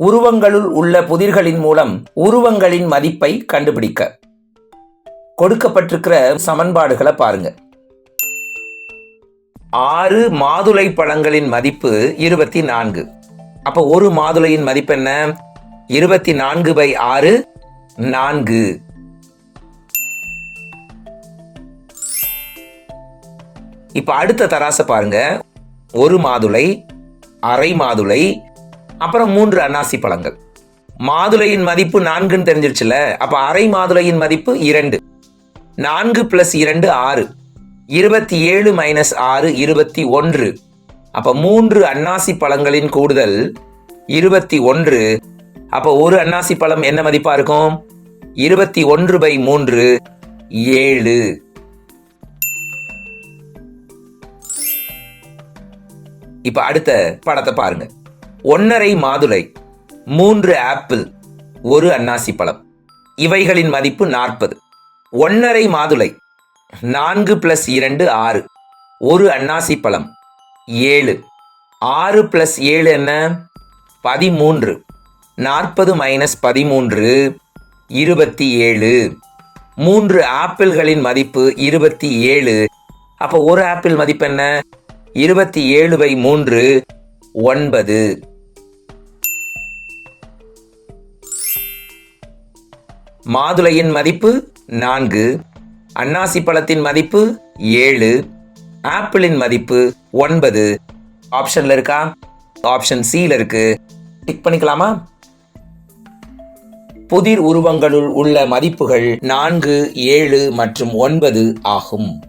உருவங்களுள் உள்ள புதிர்களின் மூலம் உருவங்களின் மதிப்பை கண்டுபிடிக்க. கொடுக்கப்பட்டிருக்கிற சமன்பாடுகளை பாருங்க. ஆறு மாதுளை பழங்களின் மதிப்பு இருபத்தி நான்கு அப்ப ஒரு மாதுளையின் மதிப்பு என்ன? இருபத்தி நான்கு பை ஆறு நான்கு. இப்ப அடுத்த தராசை பாருங்க. ஒரு மாதுளை அரை மாதுளை அப்புறம் மூன்று அன்னாசி பழங்கள். மாதுளையின் மதிப்பு நான்குன்னு தெரிஞ்சிருச்சுல அப்போ அரை மாதுளையின் மதிப்பு இரண்டு. நான்கு பிளஸ் இரண்டு ஆறு. இருபத்தி ஏழு மைனஸ் ஆறு இருபத்தி ஒன்று. அப்போ மூன்று அன்னாசி பழங்களின் கூடுதல் இருபத்தி ஒன்று. அப்போ ஒரு அன்னாசி பழம் என்ன மதிப்பாக இருக்கும்? இருபத்தி ஒன்று பை மூன்று ஏழு. இப்போ அடுத்த படத்தை பாருங்கள் ஒன்னரை மாதுளை மூன்று ஆப்பிள் ஒரு அன்னாசி பழம். இவைகளின் மதிப்பு நாற்பது. ஒன்னரை மாதுளை நான்கு பிளஸ் இரண்டு ஆறு. ஒரு அன்னாசி பழம் ஏழு. ஆறு பிளஸ் ஏழு என்ன? பதிமூன்று. நாற்பது மைனஸ் பதிமூன்று இருபத்தி ஏழு. மூன்று ஆப்பிள்களின் மதிப்பு இருபத்தி ஏழு. அப்போ ஒரு ஆப்பிள் மதிப்பு என்ன? இருபத்தி ஏழு பை மூன்று ஒன்பது. மாதுளையின் மதிப்பு நான்கு அன்னாசி பழத்தின் மதிப்பு ஏழு ஆப்பிளின் மதிப்பு ஒன்பது. ஆப்ஷன்ல இருக்கா? ஆப்ஷன் சியில் இருக்கு. டிக் பண்ணிக்கலாமா? புதிர் உருவங்களுள் உள்ள மதிப்புகள் நான்கு ஏழு மற்றும் ஒன்பது ஆகும்.